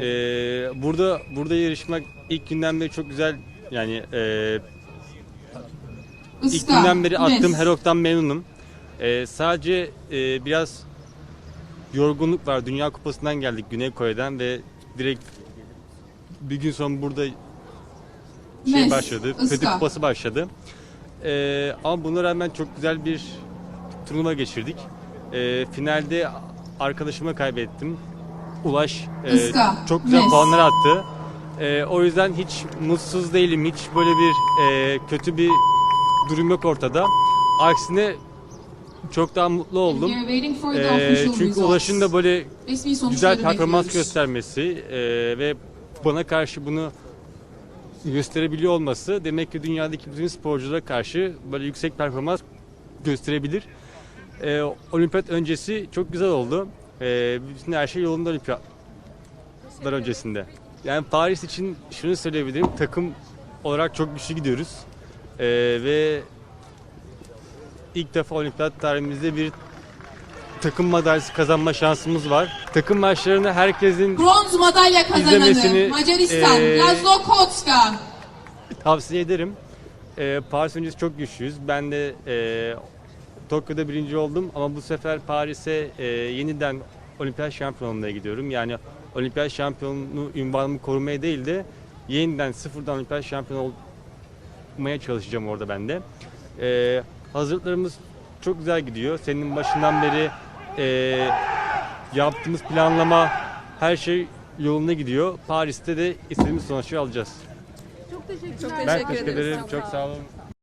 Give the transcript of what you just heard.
Ee, burada burada yarışmak ilk günden beri çok güzel. Yani e, ilk günden beri attığım her oktan memnunum. Ee, sadece e, biraz yorgunluk var. Dünya Kupası'ndan geldik Güney Kore'den ve direkt bir gün sonra burada şey Mes, başladı. ıska. Fethi Kupası başladı. Ee, ama buna rağmen çok güzel bir turnuva geçirdik. Ee, finalde arkadaşıma kaybettim. Ulaş e, çok güzel Mes. puanlar attı. Ee, o yüzden hiç mutsuz değilim. Hiç böyle bir e, kötü bir durum yok ortada. Aksine çok daha mutlu oldum. Official çünkü. Ulaş'ın da böyle güzel performans göstermesi e, ve bana karşı bunu gösterebiliyor olması demek ki dünyadaki bütün sporculara karşı böyle yüksek performans gösterebilir. E, olimpiyat öncesi çok güzel oldu. E, bütün her şey yolunda olimpiyatlar öncesinde. Yani Paris için şunu söyleyebilirim. Takım olarak çok güçlü gidiyoruz. E, ve ilk defa olimpiyat tarihimizde bir takım madalyası kazanma şansımız var. Takım maçlarını herkesin Bronz madalya kazananı Macaristan eee, Laszlo Kotska. tavsiye ederim. Ee, Paris öncesi çok güçlüyüz. Ben de e, Tokyo'da birinci oldum ama bu sefer Paris'e e, yeniden olimpiyat şampiyonluğuna gidiyorum. Yani olimpiyat şampiyonluğu ünvanımı korumaya değil de yeniden sıfırdan olimpiyat şampiyonu olmaya çalışacağım orada ben de. Ee, hazırlıklarımız çok güzel gidiyor. Senin başından beri e, yaptığımız planlama her şey yolunda gidiyor. Paris'te de istediğimiz sonuçları alacağız. Çok teşekkürler. Ben teşekkür ederim. Çok sağ olun.